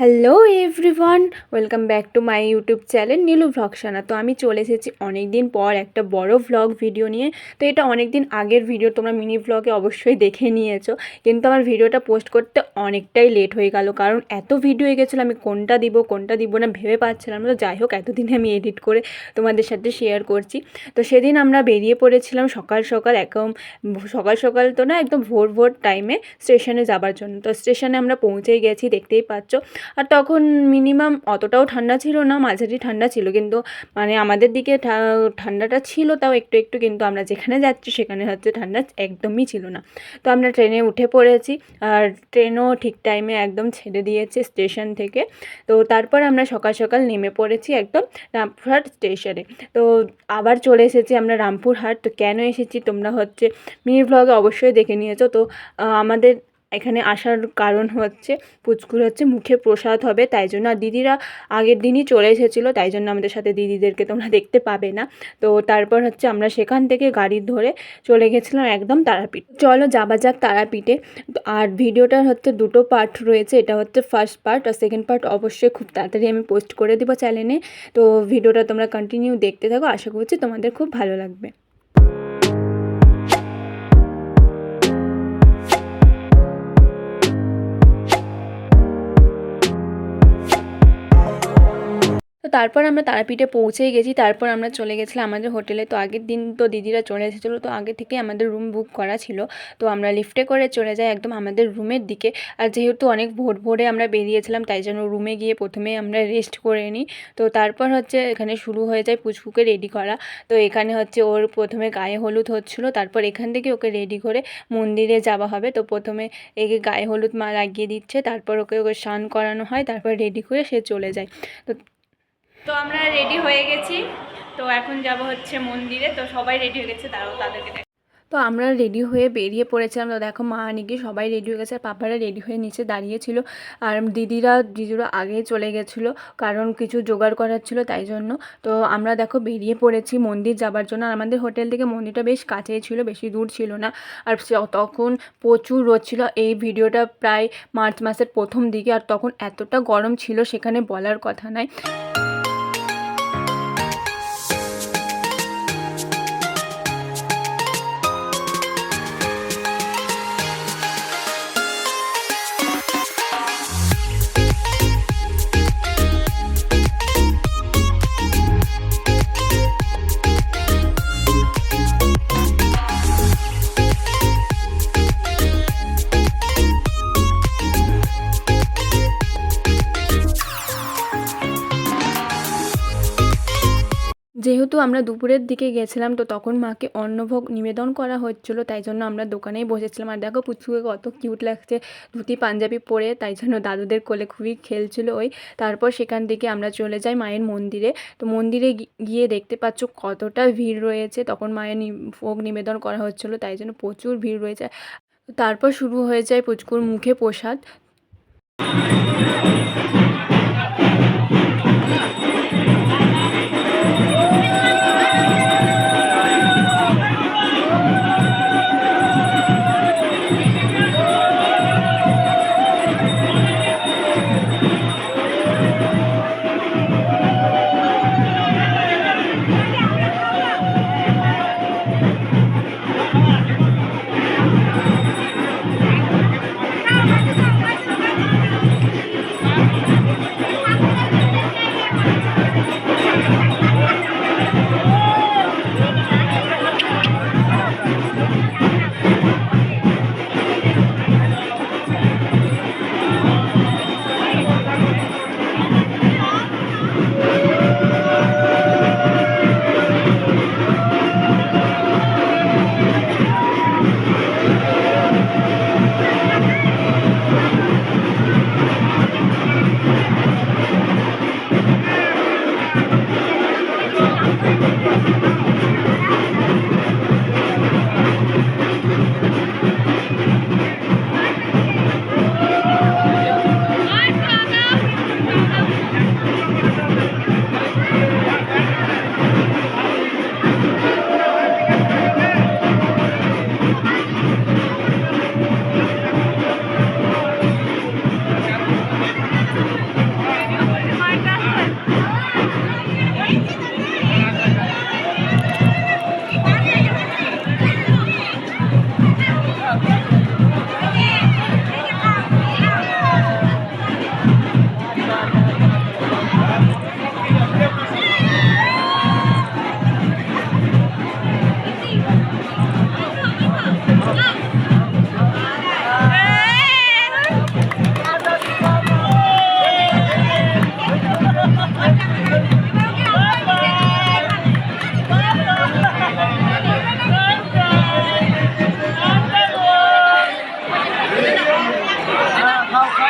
Hello everyone welcome back to my YouTube channel Nilu ভ্লগসানা তো আমি চলে এসেছি অনেক দিন পর একটা বড় ভ্লগ ভিডিও নিয়ে। তো এটা অনেক দিন আগের ভিডিও তোমরা মিনি ভ্লগে অবশ্যই দেখে নিয়েছো। কিন্তু আমার ভিডিওটা পোস্ট করতে অনেকটাই লেট হয়ে গেল। কারণ এত ভিডিও হয়ে গেছিল, আমি কোনটা দিব কোনটা দিব না ভেবে পাচ্ছিলাম তো যাই হোক, এতদিনে আমি এডিট করে তোমাদের সাথে শেয়ার করছি। তো সেদিন আমরা বেরিয়ে পড়েছিলাম সকাল সকাল একদম, সকাল সকাল তো না, একদম ভোর ভোর টাইমে স্টেশনে যাবার জন্য। তো স্টেশনে আমরা পৌঁছে গেছি, দেখতেই পাচ্ছ। আর তখন মিনিমাম অতটাও ঠান্ডা ছিল না, মাঝারি ঠান্ডা ছিল। কিন্তু মানে আমাদের দিকে ঠান্ডাটা ছিল, তাও একটু একটু। কিন্তু আমরা যেখানে যাচ্ছি, সেখানে হচ্ছে ঠান্ডা একদমই ছিল না। তো আমরা ট্রেনে উঠে পড়েছি। আর ট্রেনও ঠিক টাইমে একদম ছেড়ে দিয়েছে স্টেশন থেকে। তো তারপর আমরা সকাল সকাল নেমে পড়েছি একদম রামপুরহাট স্টেশনে তো আবার চলে এসেছি আমরা রামপুরহাট। তো কেন এসেছি? তোমরা হচ্ছে, মিনি ভ্লগে অবশ্যই দেখে নিয়েছো। তো আমাদের এখানে আসার কারণ হচ্ছে, পুচকুর হচ্ছে মুখে প্রসাদ হবে, তাই জন্য আর দিদিরা আগের দিনই চলে এসেছিল, তাই জন্য আমাদের সাথে দিদিদেরকে তোমরা দেখতে পাবে না। তো তারপর হচ্ছে আমরা সেখান থেকে গাড়ি ধরে চলে গেছিলাম একদম তারাপীঠ। চলো যাবা যাক তারাপীঠে। আর ভিডিওটার হচ্ছে দুটো পার্ট রয়েছে, এটা হচ্ছে ফার্স্ট পার্ট আর সেকেন্ড পার্ট অবশ্যই খুব তাড়াতাড়ি আমি পোস্ট করে দেবো চ্যানেলে তো ভিডিওটা তোমরা কন্টিনিউ দেখতে থাকো, আশা করছি তোমাদের খুব ভালো লাগবে। তো তারপর আমরা তারাপীঠে পৌঁছেই গেছি। তারপর আমরা চলে গেছিলাম আমাদের হোটেলে। তো আগের দিন তো দিদিরা চলে এসেছিল। তো আগে থেকে আমাদের রুম বুক করা ছিল। তো আমরা লিফটে করে চলে যাই একদম আমাদের রুমের দিকে। আর যেহেতু অনেক ভোর ভোরে আমরা বেরিয়েছিলাম, তাই জন্য রুমে গিয়ে প্রথমে আমরা রেস্ট করে নিই। তো তারপর হচ্ছে এখানে শুরু হয়ে যায় পুচকুকে রেডি করা। তো এখানে হচ্ছে ওর প্রথমে গায়ে হলুদ হচ্ছিল। তারপর এখান থেকে ওকে রেডি করে মন্দিরে যাওয়া হবে। তো প্রথমে একে গায়ে হলুদ মা লাগিয়ে দিচ্ছে। তারপর ওকে ওকে স্নান করানো হয়। তারপর রেডি করে সে চলে যায়। তো তো আমরা রেডি হয়ে গেছি। তো এখন যাব হচ্ছে মন্দিরে। তো সবাই রেডি হয়ে গেছে, তারাও তাদেরকে তো আমরা রেডি হয়ে বেরিয়ে পড়েছিলাম। তো দেখো, মা নাকি সবাই রেডি হয়ে গেছে পাপারা রেডি হয়ে নিচে দাঁড়িয়েছিল আর দিদিরা দিদিরা আগেই চলে গেছিল, কারণ কিছু জোগাড় করার ছিল, তাই জন্য। তো আমরা দেখো বেরিয়ে পড়েছি মন্দির যাবার জন্য। আর আমাদের হোটেল থেকে মন্দিরটা বেশ কাছেই ছিল, বেশি দূর ছিল না। আর তখন প্রচুর রোদ ছিল। এই ভিডিওটা প্রায় মার্চ মাসের প্রথম দিকে, আর তখন এতটা গরম ছিল, সেখানে বলার কথা নয় যেহেতু আমরা দুপুরের দিকে গেছিলাম, তো তখন মাকে অন্নভোগ নিবেদন করা হচ্ছিল, তাই জন্য আমরা দোকানেই বসেছিলাম। আর দেখো পুচকুকে কত কিউট লাগছে, ধুতি, পাঞ্জাবি পরে, তাই জন্য দাদুদের কোলে খুবই খেলছিল ওই। তারপর সেখান থেকে আমরা চলে যাই মায়ের মন্দিরে। তো মন্দিরে গিয়ে দেখতে পাচ্ছ কতটা ভিড় রয়েছে, তখন মায়ের ভোগ নিবেদন করা হচ্ছিল, তাই জন্য প্রচুর ভিড় রয়েছে। তারপর শুরু হয়ে যায় পুচকুর মুখে প্রসাদ।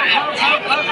help, help, help.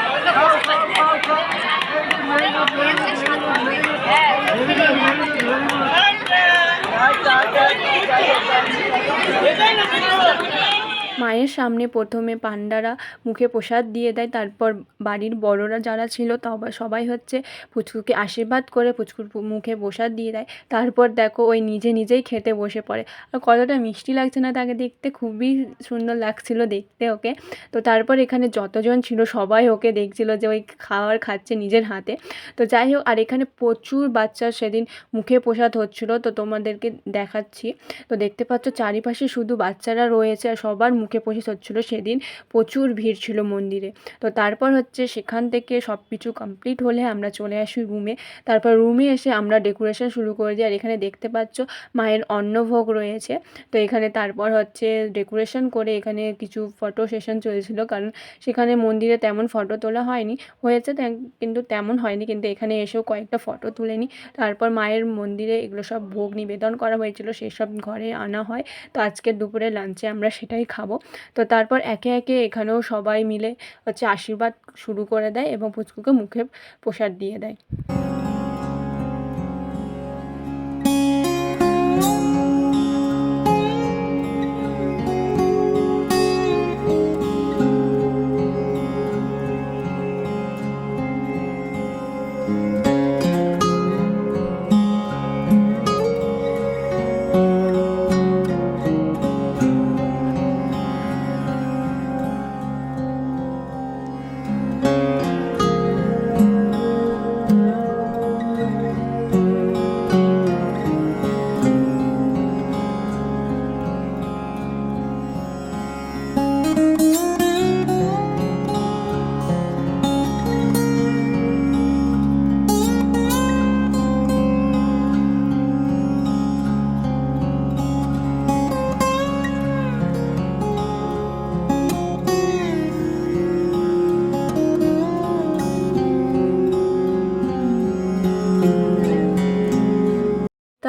মায়ের সামনে প্রথমে পান্ডারা মুখে প্রসাদ দিয়ে দেয়, তারপর বাড়ির বড়রা যারা ছিল তবা, সবাই হচ্ছে পুচকুকে আশীর্বাদ করে পুচকুর মুখে প্রসাদ দিয়ে দেয়। তারপর দেখো ওই নিজে নিজেই খেতে বসে পড়ে। আর কতটা মিষ্টি লাগছে না তাকে দেখতে, খুবই সুন্দর লাগছিল দেখতে ওকে। তো তারপর এখানে যতজন ছিল সবাই ওকে দেখছিল যে ওই খাবার খাচ্ছে নিজের হাতে। তো যাই হোক, আর এখানে প্রচুর বাচ্চার সেদিন মুখে প্রসাদ হচ্ছিল, তো তোমাদেরকে দেখাচ্ছি। তো দেখতে পাচ্ছ চারিপাশে শুধু বাচ্চারা রয়েছে আর সবার মুখে প্রসাদ হচ্ছিল সেদিন। প্রচুর ভিড় ছিল মন্দিরে। তো তারপর হচ্ছে সেখান থেকে সব কিছু কমপ্লিট হলে আমরা চলে আসি রুমে তারপর রুমে এসে আমরা ডেকোরেশন শুরু করে দিই। আর এখানে দেখতে পাচ্ছ মায়ের অন্নভোগ রয়েছে। তো এখানে তারপর হচ্ছে ডেকোরেশন করে এখানে কিছু ফটো সেশন চলছিল। কারণ সেখানে মন্দিরে তেমন ফটো তোলা হয়নি। হয়েছে কিন্তু তেমন হয়নি। কিন্তু এখানে এসেও কয়েকটা ফটো তুলে নিই তারপর মায়ের মন্দিরে এগুলো সব ভোগ নিবেদন করা হয়েছিল। সেসব ঘরে আনা হয়। তো আজকের দুপুরে লাঞ্চে আমরা সেটাই খাব। তো তারপর একে একে এখানেও সবাই মিলে হচ্ছে আশীর্বাদ শুরু করে দেয় এবং পুচকুকে মুখে প্রসাদ দিয়ে দেয়।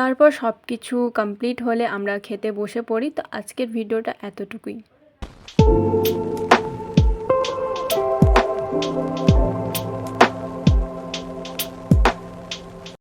তারপর সব কিছু কমপ্লিট হলে আমরা খেতে বসে পড়ি। তো আজকের ভিডিওটা এতটুকুই।